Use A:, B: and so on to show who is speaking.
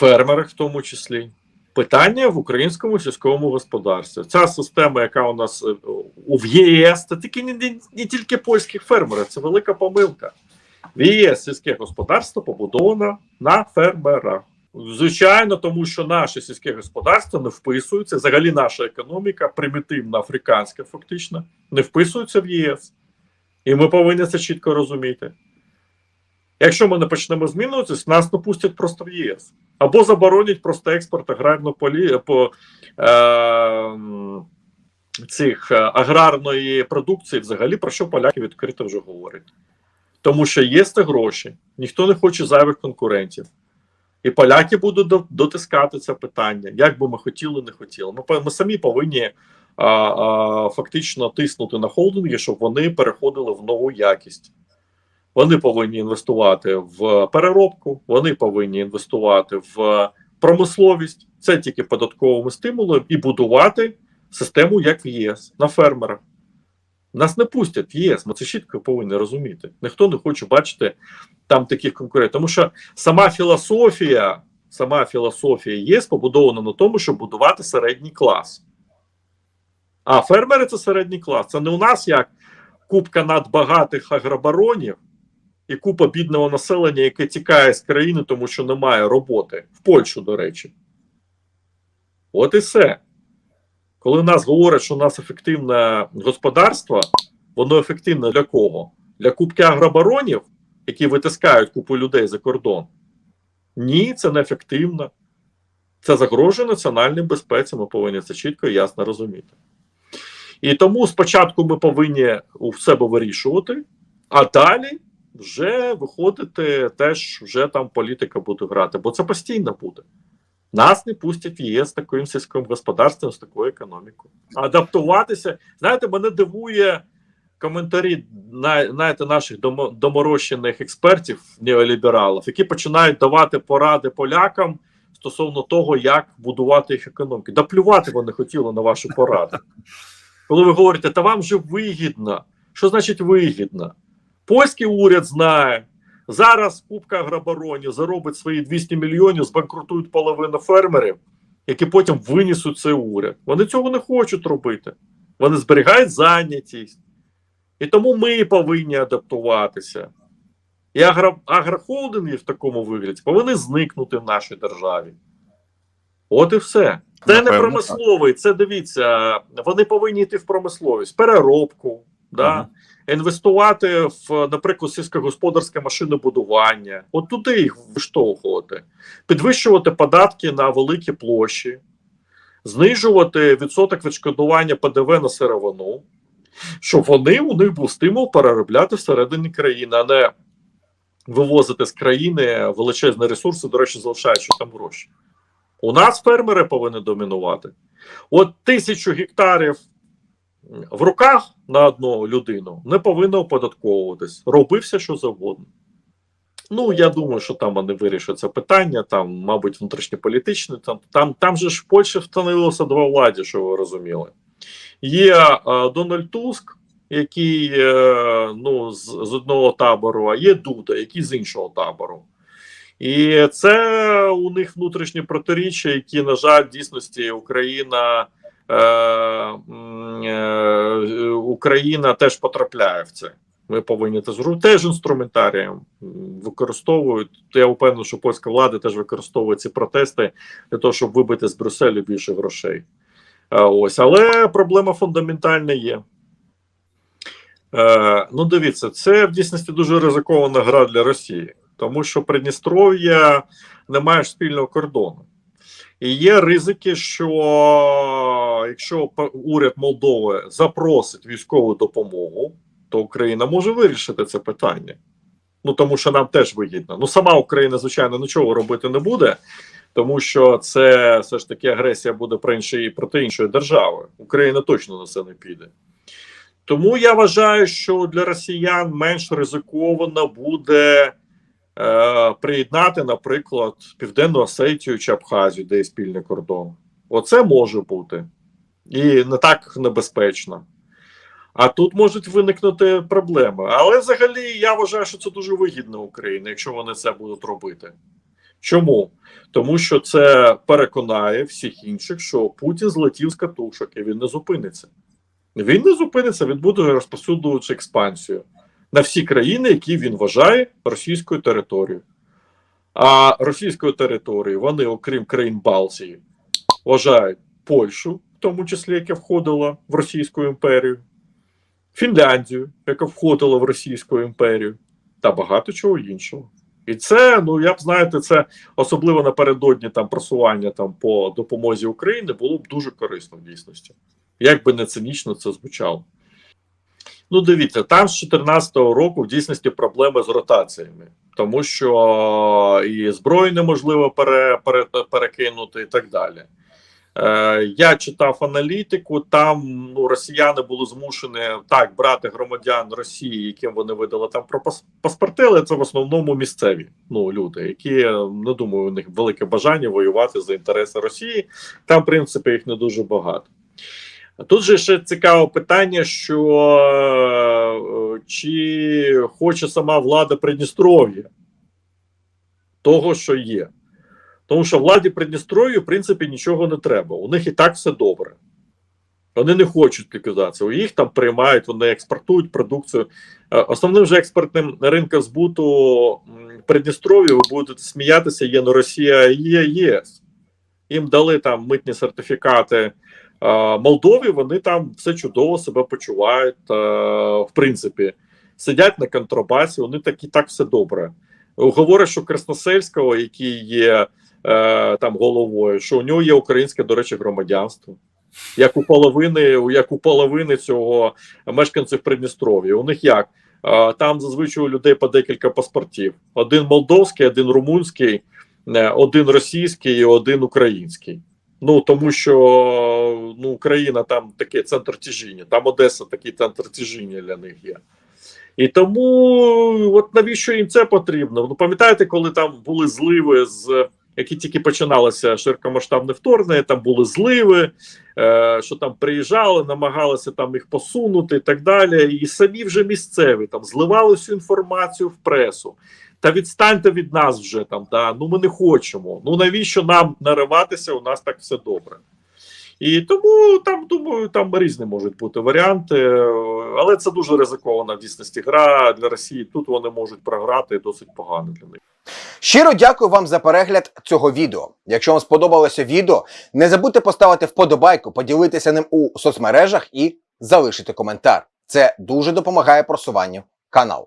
A: фермерах, в тому числі. Питання в українському сільському господарстві. Ця система, яка у нас е, в ЄС, це тільки не, не, не тільки польських фермерів, це велика помилка. В ЄС сільське господарство побудовано на фермерах. Звичайно, тому що наше сільське господарство не вписується, взагалі наша економіка, примітивна африканська, фактично, не вписується в ЄС. І ми повинні це чітко розуміти. Якщо ми не почнемо змінюватися, нас не пустять просто в ЄС. Або заборонять просто експорт аграрної полі... по е... цих е, аграрної продукції, взагалі про що поляки відкрито вже говорять. Тому що є це гроші, ніхто не хоче зайвих конкурентів. І поляки будуть дотискати це питання, як би ми хотіли, не хотіли. Ми, ми самі повинні а, а, фактично тиснути на холдинги, щоб вони переходили в нову якість. Вони повинні інвестувати в переробку, вони повинні інвестувати в промисловість. Це тільки податковими стимулами і будувати систему, як в ЄС, на фермерах. Нас не пустять в ЄС, ми це чітко повинні розуміти. Ніхто не хоче бачити там таких конкурентів. Тому що сама філософія, сама філософія ЄС побудована на тому, щоб будувати середній клас. А фермери це середній клас. Це не у нас як купка надбагатих агробаронів і купа бідного населення, яке тікає з країни, тому що немає роботи. В Польщу, до речі. От і все. Коли нас говорять, що у нас ефективне господарство, воно ефективне для кого? Для купки агробаронів, які витискають купу людей за кордон. Ні, це не ефективно. Це загрожує національній безпеці. Ми повинні це чітко і ясно розуміти. І тому спочатку ми повинні у себе вирішувати, а далі вже виходити, теж вже там політика буде грати, бо це постійно буде. Нас не пустять в ЄС таким сільським господарством, з такою економікою. Адаптуватися. Знаєте, мене дивує коментарі знаєте, наших домо- доморощених експертів, неолібералів, які починають давати поради полякам стосовно того, як будувати їх економіки. Да плювати вони хотіли на ваші поради. Коли ви говорите, та вам же вигідно. Що значить вигідно? Польський уряд знає. Зараз купка агробаронів заробить свої 200 мільйонів, збанкрутують половину фермерів, які потім винесуть цей уряд. Вони цього не хочуть робити. Вони зберігають зайнятість. І тому ми повинні адаптуватися. І агро, агрохолдинги в такому вигляді повинні зникнути в нашій державі. От і все. Це не промисловий, це дивіться, вони повинні йти в промисловість, переробку, да?
B: Мгм.
A: інвестувати в, наприклад, сільськогосподарське машинобудування, от туди їх виштовхувати, підвищувати податки на великі площі, знижувати відсоток відшкодування ПДВ на сировину, щоб вони у них був стимул переробляти всередині країни, а не вивозити з країни величезні ресурси, до речі, залишаючи там гроші. У нас фермери повинні домінувати. От тисячу гектарів в руках на одну людину не повинно оподатковуватись. Робився що завгодно. Ну, я думаю, що там вони вирішать це питання, там, мабуть, внутрішньополітичне. Там, там, там же ж в Польщі встановилося два владі, що ви розуміли. Є е, Дональд Туск, який е, ну, з, з одного табору, а є Дуда, який з іншого табору. І це у них внутрішні протиріччя, які, на жаль, в дійсності Україна. Е, е, Україна теж потрапляє в це. Ми повинні це зробити. Теж інструментарієм використовують. Я впевнений, що польська влада теж використовує ці протести для того, щоб вибити з Брюсселю більше грошей. Е, Ось, але проблема фундаментальна є. Ну, дивіться, це в дійсності дуже ризикована гра для Росії, тому що Придністров'я не має спільного кордону. І є ризики, що якщо уряд Молдови запросить військову допомогу, то Україна може вирішити це питання. Ну тому що нам теж вигідно. Ну сама Україна, звичайно, нічого робити не буде, тому що це все ж таки агресія буде про іншої проти іншої держави. Україна точно на це не піде. Тому я вважаю, що для росіян менш ризиковано буде е, приєднати, наприклад, Південну Осетію чи Абхазію, де є спільний кордон. Оце може бути. І не так небезпечно. А тут можуть виникнути проблеми. Але взагалі я вважаю, що це дуже вигідно Україні, якщо вони це будуть робити. Чому? Тому що це переконає всіх інших, що Путін злетів з катушок і він не зупиниться. Він не зупиниться, він буде розповсюджувати експансію на всі країни, які він вважає російською територією. А російською територією вони, окрім країн Балтії, вважають Польщу, в тому числі, яка входила в Російську імперію, Фінляндію, яка входила в Російську імперію, та багато чого іншого. І це, ну я б знаєте, це особливо напередодні там просування там по допомозі Україні було б дуже корисно в дійсності. Як би не цинічно це звучало. Ну, дивіться, там з 2014 року в дійсності проблеми з ротаціями, тому що і зброю неможливо пере, пере, перекинути і так далі. Е, я читав аналітику. Там ну, росіяни були змушені так брати громадян Росії, яким вони видали там про паспорти, але це в основному місцеві ну, люди, які не думаю, у них велике бажання воювати за інтереси Росії. Там, в принципі, їх не дуже багато. Тут же ще цікаве питання, що е, чи хоче сама влада Придністров'я того, що є. Тому що владі Придністров'я, в принципі, нічого не треба. У них і так все добре. Вони не хочуть ліквідації. Їх там приймають, вони експортують продукцію. Е, Основним же експортним ринком збуту Придністров'я, ви будете сміятися, є не Росія, а є ЄС. Їм дали там митні сертифікати Молдові, вони там все чудово себе почувають. е, В принципі, сидять на контрабасі, вони так і так все добре. Говорять, що Красносельського, який є е, там головою, що у нього є українське, до речі, громадянство. Як у половини, як у половини цього мешканців Придністров'я. У них як? Е, там зазвичай у людей по декілька паспортів: один молдовський, один румунський, е, один російський і один український. Ну тому що ну, Україна там такий центр тяжіння, там Одеса такий центр тяжіння для них є. І тому от навіщо їм це потрібно? Ну пам'ятаєте, коли там були зливи з які тільки починалося широкомасштабне вторгнення, там були зливи, е, що там приїжджали, намагалися там їх посунути і так далі. І самі вже місцеві там зливали всю інформацію в пресу. Та відстаньте від нас вже там. Да? Ну ми не хочемо. Ну навіщо нам нариватися? У нас так все добре. І тому там думаю, там різні можуть бути варіанти, е, але це дуже ризикована в дійсності гра для Росії. Тут вони можуть програти досить погано для них.
B: Щиро дякую вам за перегляд цього відео. Якщо вам сподобалося відео, не забудьте поставити вподобайку, поділитися ним у соцмережах і залишити коментар. Це дуже допомагає просуванню каналу.